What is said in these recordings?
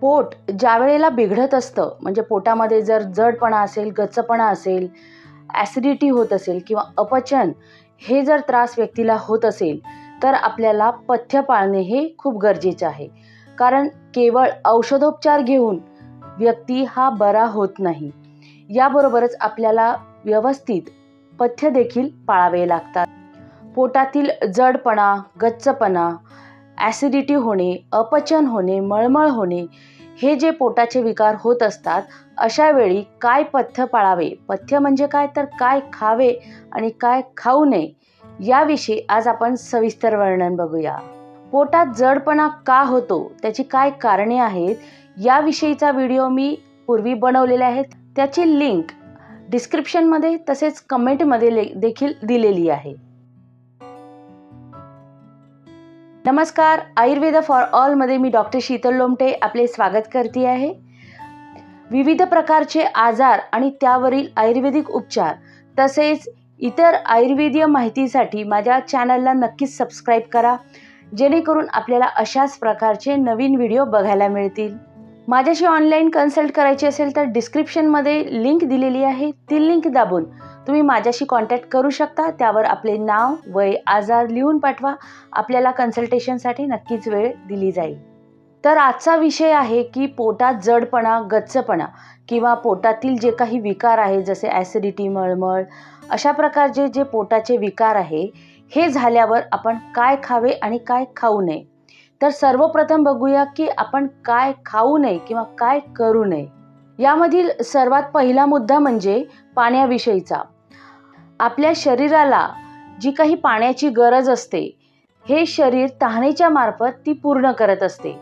पोट ज्या वेळेला बिघडत असतं म्हणजे पोटामध्ये जर जडपणा असेल गच्चपणा असेल ॲसिडिटी होत असेल किंवा अपचन हे जर त्रास व्यक्तीला होत असेल तर आपल्याला पथ्य पाळणे हे खूप गरजेचे आहे. कारण केवळ औषधोपचार घेऊन व्यक्ती हा बरा होत नाही. याबरोबरच आपल्याला व्यवस्थित पथ्य देखील पाळावे लागतात. पोटातील जडपणा गच्चपणा ॲसिडिटी होणे अपचन होणे मळमळ होणे हे जे पोटाचे विकार होत असतात अशा वेळी काय पथ्य पाळावे? पथ्य म्हणजे काय? तर काय खावे आणि काय खाऊ नये याविषयी आज आपण सविस्तर वर्णन बघूया. पोटात जडपणा का होतो? त्याची काय कारणे आहेत? याविषयीचा व्हिडिओ मी पूर्वी बनवलेले आहेत. त्याची लिंक डिस्क्रिप्शनमध्ये तसेच कमेंटमध्ये ले देखील दिलेली आहे. नमस्कार आयुर्वेद फॉर ऑलमध्ये मी डॉक्टर शीतल लोमटे आपले स्वागत करते आहे. विविध प्रकारचे आजार आणि त्यावरील आयुर्वेदिक उपचार तसेच इतर आयुर्वेदीय माहितीसाठी माझ्या चॅनलला नक्कीच सबस्क्राईब करा जेणेकरून आपल्याला अशाच प्रकारचे नवीन व्हिडिओ बघायला मिळतील. माझ्याशी ऑनलाईन कन्सल्ट करायची असेल तर डिस्क्रिप्शनमध्ये लिंक दिलेली आहे. ती लिंक दाबून तुम्ही माझ्याशी कॉन्टॅक्ट करू शकता. त्यावर आपले नाव वय आजार लिहून पाठवा. आपल्याला कन्सल्टेशनसाठी नक्कीच वेळ दिली जाईल. तर आजचा विषय आहे की पोटात जडपणा गच्चपणा किंवा पोटातील जे काही विकार आहे जसे ॲसिडिटी मळमळ अशा प्रकारचे जे पोटाचे विकार आहे हे झाल्यावर आपण काय खावे आणि काय खाऊ नये? तर सर्वप्रथम बघूया की आपण काय खाऊ नये किंवा काय करू नये. यामधील सर्वात पहिला मुद्दा म्हणजे पाण्याविषयीचा. आपल्या शरीराला जी काही पाण्याची गरज असते हे शरीर तहानेच्या मार्फत ती पूर्ण करत असते.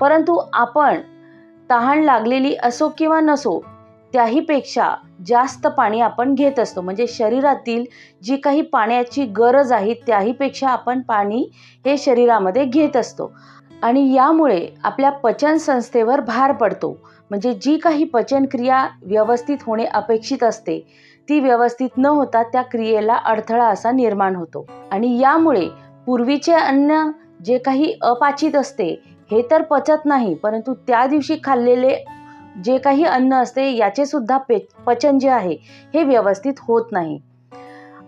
परंतु आपण तहान लागलेली असो किंवा नसो त्याहीपेक्षा जास्त पाणी आपण घेत असतो. म्हणजे शरीरातील जी काही पाण्याची गरज आहे त्याहीपेक्षा आपण पाणी हे शरीरामध्ये घेत असतो. आणि यामुळे आपल्या पचन संस्थेवर भार पडतो. म्हणजे जी काही पचनक्रिया व्यवस्थित होणे अपेक्षित असते ती व्यवस्थित न होता त्या क्रियेला अडथळा असा निर्माण होतो. आणि यामुळे पूर्वीचे अन्न जे काही अपाचित असते हे तर पचत नाही परंतु त्या दिवशी खाल्लेले जे काही अन्न असते याचे सुद्धा पे पचन जे आहे हे व्यवस्थित होत नाही.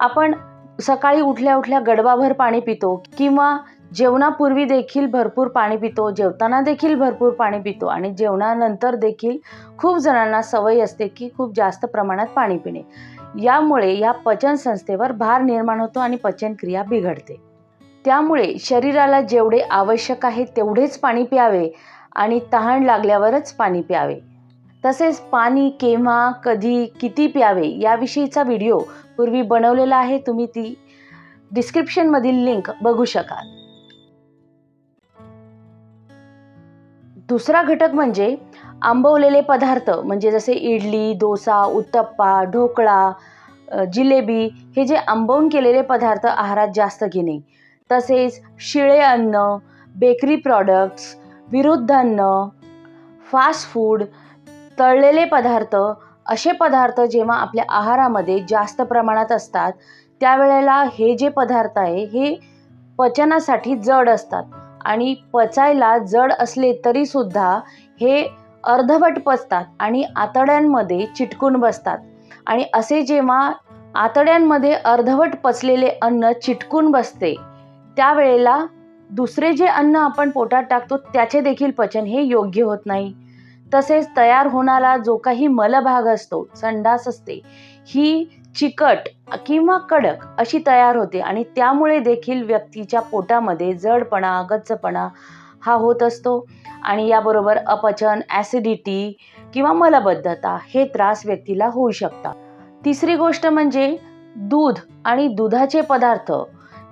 आपण सकाळी उठल्या उठल्या गडबाभर पाणी पितो किंवा जेवणापूर्वी देखील भरपूर पाणी पितो जेवताना देखील भरपूर पाणी पितो आणि जेवणानंतर देखील खूप जणांना सवय असते की खूप जास्त प्रमाणात पाणी पिणे. यामुळे या पचन संस्थेवर भार निर्माण होतो आणि पचनक्रिया बिघडते. त्यामुळे शरीराला जेवढे आवश्यक आहे तेवढेच पाणी प्यावे आणि तहान लागल्यावरच पाणी प्यावे. तसेच पाणी केव्हा कधी किती प्यावे याविषयीचा व्हिडिओ पूर्वी बनवलेला आहे तुम्ही ती डिस्क्रिप्शनमधील लिंक बघू शकाल. दुसरा घटक म्हणजे आंबवलेले पदार्थ म्हणजे जसे इडली डोसा उत्तप्पा ढोकळा जिलेबी हे जे आंबवून केलेले पदार्थ आहारात जास्त घेणे. तसेच शिळे अन्न बेकरी प्रॉडक्ट्स विरुद्ध अन्न फास्ट फूड तळलेले पदार्थ असे पदार्थ जेव्हा आपल्या आहारामध्ये जास्त प्रमाणात असतात त्यावेळेला हे जे पदार्थ आहे हे पचनासाठी जड असतात. आणि पचायला जड असले तरीसुद्धा हे अर्धवट पचतात आणि आतड्यांमध्ये चिटकून बसतात. आणि असे जेव्हा आतड्यांमध्ये अर्धवट पचलेले अन्न चिटकून बसते त्यावेळेला दुसरे जे अन्न आपण पोटात टाकतो त्याचे देखील पचन हे योग्य होत नाही. तसेच तयार होणारा जो काही मलभाग असतो संडास असते ही चिकट किंवा कडक अशी तयार होते आणि त्यामुळे देखील व्यक्तीच्या पोटामध्ये जडपणा गच्चपणा हा होत असतो. आणि याबरोबर अपचन ॲसिडिटी किंवा मलबद्धता हे त्रास व्यक्तीला होऊ शकतात. तिसरी गोष्ट म्हणजे दूध आणि दुधाचे पदार्थ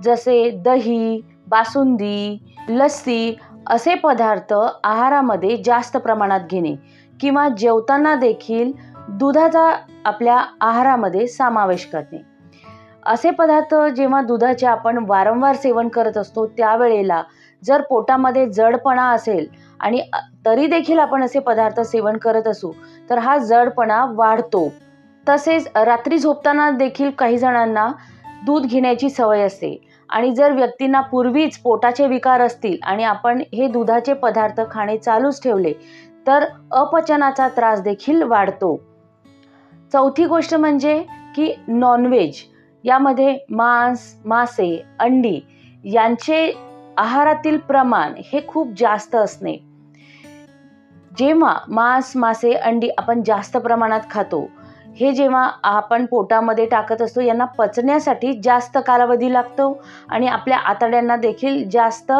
जसे दही बासुंदी लस्सी असे पदार्थ आहारामध्ये जास्त प्रमाणात घेणे किंवा जेवताना देखील दुधाचा आपल्या आहारामध्ये समावेश करणे असे पदार्थ जेव्हा दुधाचे आपण वारंवार सेवन करत असतो त्यावेळेला जर पोटामध्ये जडपणा असेल आणि तरी देखील आपण असे पदार्थ सेवन करत असू तर हा जडपणा वाढतो. तसेच रात्री झोपताना देखील काही जणांना दूध घेण्याची सवय असते आणि जर व्यक्तींना पूर्वीच पोटाचे विकार असतील आणि आपण हे दुधाचे पदार्थ खाणे चालूच ठेवले तर अपचनाचा त्रास देखील वाढतो. चौथी गोष्ट म्हणजे की नॉनव्हेज यामध्ये मांस मासे अंडी यांचे आहारातील प्रमाण हे खूप जास्त असणे. जेव्हा मांस मासे अंडी आपण जास्त प्रमाणात खातो हे जेव्हा आपण पोटामध्ये टाकत असतो यांना पचण्यासाठी जास्त कालावधी लागतो आणि आपल्या आतड्यांना देखील जास्त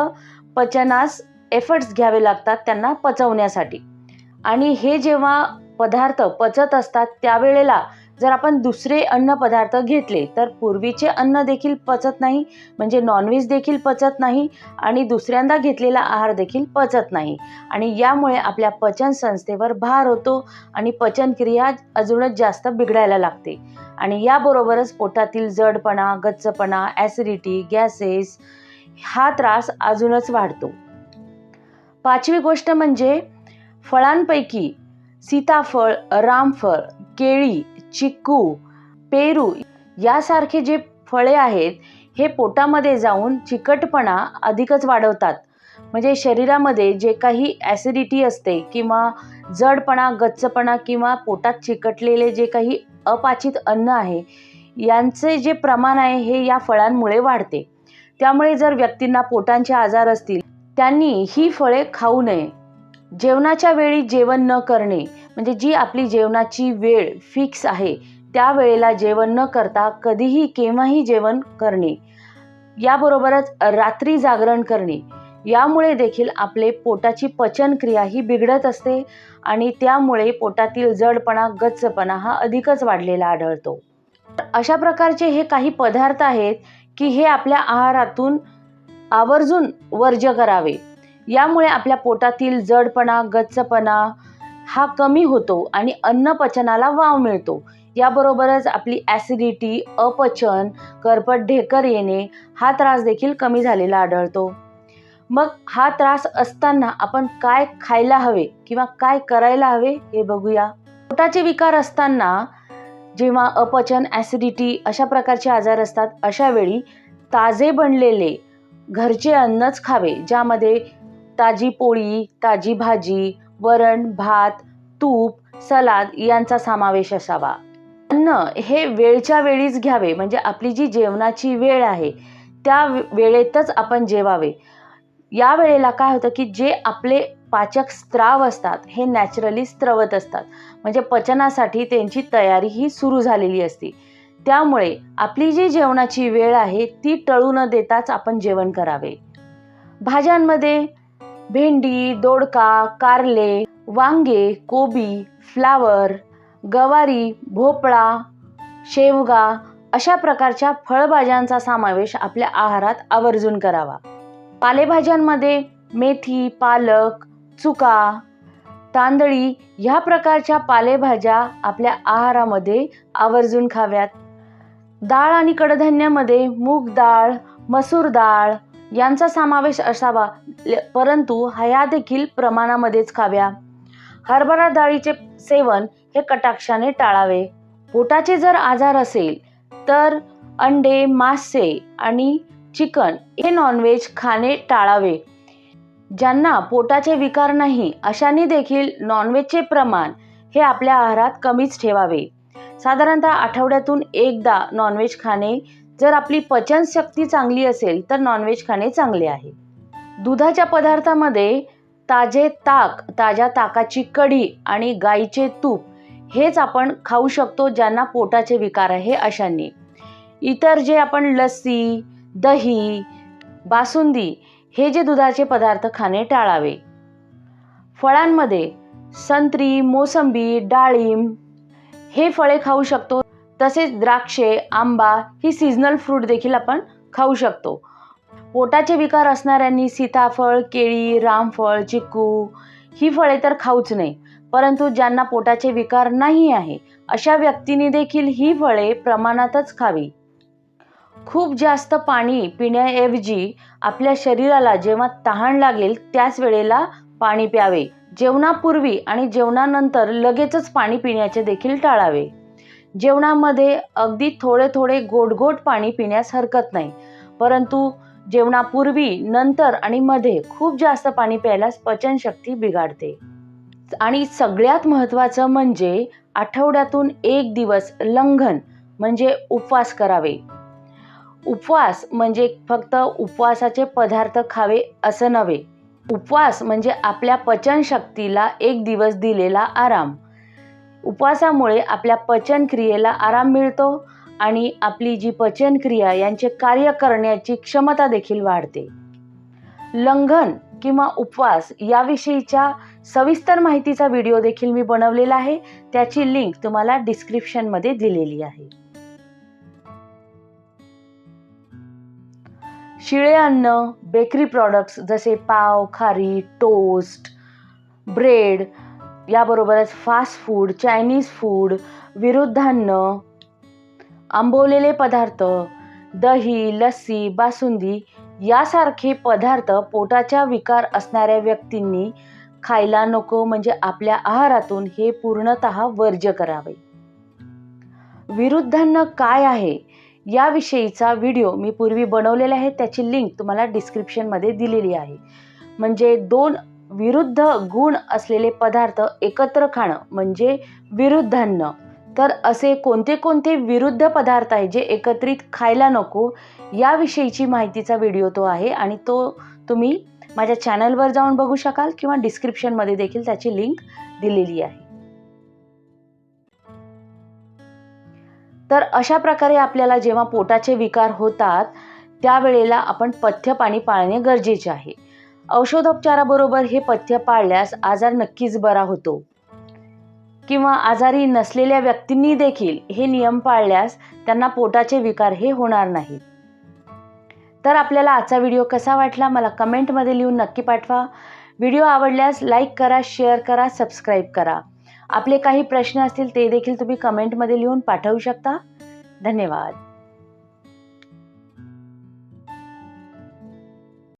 पचनास एफर्ट्स घ्यावे लागतात त्यांना पचवण्यासाठी. आणि हे जेव्हा पदार्थ पचत असतात त्यावेळेला जर आपण दुसरे अन्न पदार्थ घेतले तर पूर्वीचे अन्न देखील पचत नाही म्हणजे नॉनव्हेज देखील पचत नाही आणि दुसऱ्यांदा घेतलेला आहार देखील पचत नाही. आणि यामुळे आपल्या पचन संस्थेवर भार होतो आणि पचनक्रिया अजूनच जास्त बिघडायला लागते. आणि याबरोबरच पोटातील जडपणा गच्चपणा ॲसिडिटी गॅसेस हा त्रास अजूनच वाढतो. पाचवी गोष्ट म्हणजे फळांपैकी सीताफळ रामफळ केळी चिक्कू पेरू यासारखे जे फळे आहेत हे पोटामध्ये जाऊन चिकटपणा अधिकच वाढवतात. म्हणजे शरीरामध्ये जे काही ॲसिडिटी असते किंवा जडपणा गच्चपणा किंवा पोटात चिकटलेले जे काही अपाचित अन्न आहे यांचे जे प्रमाण आहे हे या फळांमुळे वाढते. त्यामुळे जर व्यक्तींना पोटांचे आजार असतील त्यांनी ही फळे खाऊ नये. जेवणाच्या वेळी जेवण न करणे म्हणजे जी आपली जेवणाची वेळ फिक्स आहे त्या वेळेला जेवण न करता कधीही केव्हाही जेवण करणे. याबरोबरच रात्री जागरण करणे. यामुळे देखील आपले पोटाची पचनक्रिया ही बिघडत असते आणि त्यामुळे पोटातील जडपणा गच्चपणा हा अधिकच वाढलेला आढळतो. अशा प्रकारचे हे काही पदार्थ आहेत की हे आपल्या आहारातून आवर्जून वर्ज्य करावे. यामुळे आपल्या पोटातील जडपणा गच्चपणा हा कमी होतो आणि अन्नपचनाला वाव मिळतो. याबरोबरच आपली ॲसिडिटी अपचन करपट ढेकर येणे हा त्रास देखील कमी झालेला आढळतो. मग हा त्रास असताना आपण काय खायला हवे किंवा काय करायला हवे हे बघूया. पोटाचे विकार असताना जेव्हा अपचन ॲसिडिटी अशा प्रकारचे आजार असतात अशा वेळी ताजे बनलेले घरचे अन्नच खावे ज्यामध्ये ताजी पोळी ताजी भाजी वरण भात तूप सलाद यांचा समावेश असावा. अन्न हे वेळच्या वेळीच घ्यावे म्हणजे आपली जी जेवणाची वेळ आहे त्या वेळेतच आपण जेवावे. या वेळेला काय होतं की जे आपले पाचक स्त्राव असतात हे नॅचरली स्त्रवत असतात. म्हणजे पचनासाठी त्यांची तयारी ही सुरू झालेली असते. त्यामुळे आपली जी जेवणाची वेळ आहे ती टळू न देताच आपण जेवण करावे. भाज्यांमध्ये भेंडी दोडका कारले वांगे कोबी फ्लावर गवारी भोपळा शेवगा अशा प्रकारच्या फळभाज्यांचा समावेश आपल्या आहारात आवर्जून करावा. पालेभाज्यांमध्ये मेथी पालक चुका तांदळी ह्या प्रकारच्या पालेभाज्या आपल्या आहारामध्ये आवर्जून खाव्यात. डाळ आणि कडधान्यामध्ये मूग डाळ मसूर डाळ यांचा समावेश असावा. परंतु ह्या देखील प्रमाणामध्येच खाव्या. हरभरा डाळीचे सेवन हे कटाक्षाने टाळावे. पोटाचे जर आजार असेल तर अंडे मासे आणि चिकन हे नॉनव्हेज खाणे टाळावे. ज्यांना पोटाचे विकार नाही अशांनी देखील नॉनव्हेजचे प्रमाण हे आपल्या आहारात कमीच ठेवावे. साधारणतः आठवड्यातून एकदा नॉनव्हेज खाणे जर आपली पचनशक्ती चांगली असेल तर नॉनव्हेज खाणे चांगले आहे. दुधाच्या पदार्थामध्ये ताजे ताक ताज्या ताकाची कढी आणि गाईचे तूप हेच आपण खाऊ शकतो ज्यांना पोटाचे विकार आहे अशांनी. इतर जे आपण लस्सी दही बासुंदी हे जे दुधाचे पदार्थ खाणे टाळावे. फळांमध्ये संत्री मोसंबी डाळिंब हे फळे खाऊ शकतो. तसेच द्राक्षे आंबा ही सीझनल फ्रूट देखील आपण खाऊ शकतो. पोटाचे विकार असणाऱ्यांनी सीताफळ केळी रामफळ चिक्कू ही फळे तर खाऊच नाही परंतु ज्यांना पोटाचे विकार नाही आहे अशा व्यक्तींनी देखील ही फळे प्रमाणातच खावी. खूप जास्त पाणी पिण्याऐवजी आपल्या शरीराला जेव्हा तहान लागेल त्याच वेळेला पाणी प्यावे. जेवणापूर्वी आणि जेवणानंतर लगेचच पाणी पिण्याचे देखील टाळावे. जेवणामध्ये अगदी थोडे थोडे गोड गोड पाणी पिण्यास हरकत नाही. परंतु जेवणापूर्वी नंतर आणि मध्ये खूप जास्त पाणी प्यायल्यास पचनशक्ती बिघाडते. आणि सगळ्यात महत्त्वाचं म्हणजे आठवड्यातून एक दिवस लंघन म्हणजे उपवास करावे. उपवास म्हणजे फक्त उपवासाचे पदार्थ खावे असं नव्हे. उपवास म्हणजे आपल्या पचनशक्तीला एक दिवस दिलेला आराम. उपवासामुळे आपल्या पचनक्रियेला आराम मिळतो आणि आपली जी पचनक्रिया यांचे कार्य करण्याची क्षमता देखील वाढते. लंघन किंवा उपवास याविषयीच्या सविस्तर माहितीचा व्हिडिओ देखील मी बनवलेला आहे. त्याची लिंक तुम्हाला डिस्क्रिप्शनमध्ये दिलेली आहे. शिळे अन्न बेकरी प्रॉडक्ट्स जसे पाव खारी टोस्ट ब्रेड याबरोबरच फास्ट फूड चायनीज फूड विरुद्धान्न आंबवलेले पदार्थ दही लस्सी बासुंदी यासारखे पदार्थ पोटाच्या विकार असणाऱ्या व्यक्तींनी खायला नको म्हणजे आपल्या आहारातून हे पूर्णत वर्ज्य करावे. विरुद्धान्न काय आहे? याविषयीचा व्हिडिओ मी पूर्वी बनवलेला आहे त्याची लिंक तुम्हाला डिस्क्रिप्शनमध्ये दिलेली आहे. म्हणजे दोन विरुद्ध गुण असलेले पदार्थ एकत्र खाणं म्हणजे विरुद्धान्न. तर असे कोणते कोणते विरुद्ध पदार्थ आहे जे एकत्रित खायला नको याविषयीची माहितीचा व्हिडिओ तो आहे आणि तो तुम्ही माझ्या चॅनलवर जाऊन बघू शकाल किंवा डिस्क्रिप्शनमध्ये देखील त्याची लिंक दिलेली आहे. तर अशा प्रकारे आपल्याला जेव्हा पोटाचे विकार होतात त्यावेळेला आपण पथ्य पाणी पाळणे गरजेचे आहे. औषधोपचाराबरोबर हे पथ्य पाळल्यास आजार नक्कीच बरा होतो. किंवा आजारी नसलेल्या व्यक्तींनी देखील हे नियम पाळल्यास त्यांना पोटाचे विकार हे होणार नाहीत तर आपल्याला आजचा व्हिडिओ कसा वाटला मला कमेंटमध्ये लिहून नक्की पाठवा. व्हिडिओ आवडल्यास लाईक करा शेअर करा सबस्क्राईब करा. आपले काही प्रश्न असतील ते देखील तुम्ही कमेंटमध्ये लिहून पाठवू शकता. धन्यवाद.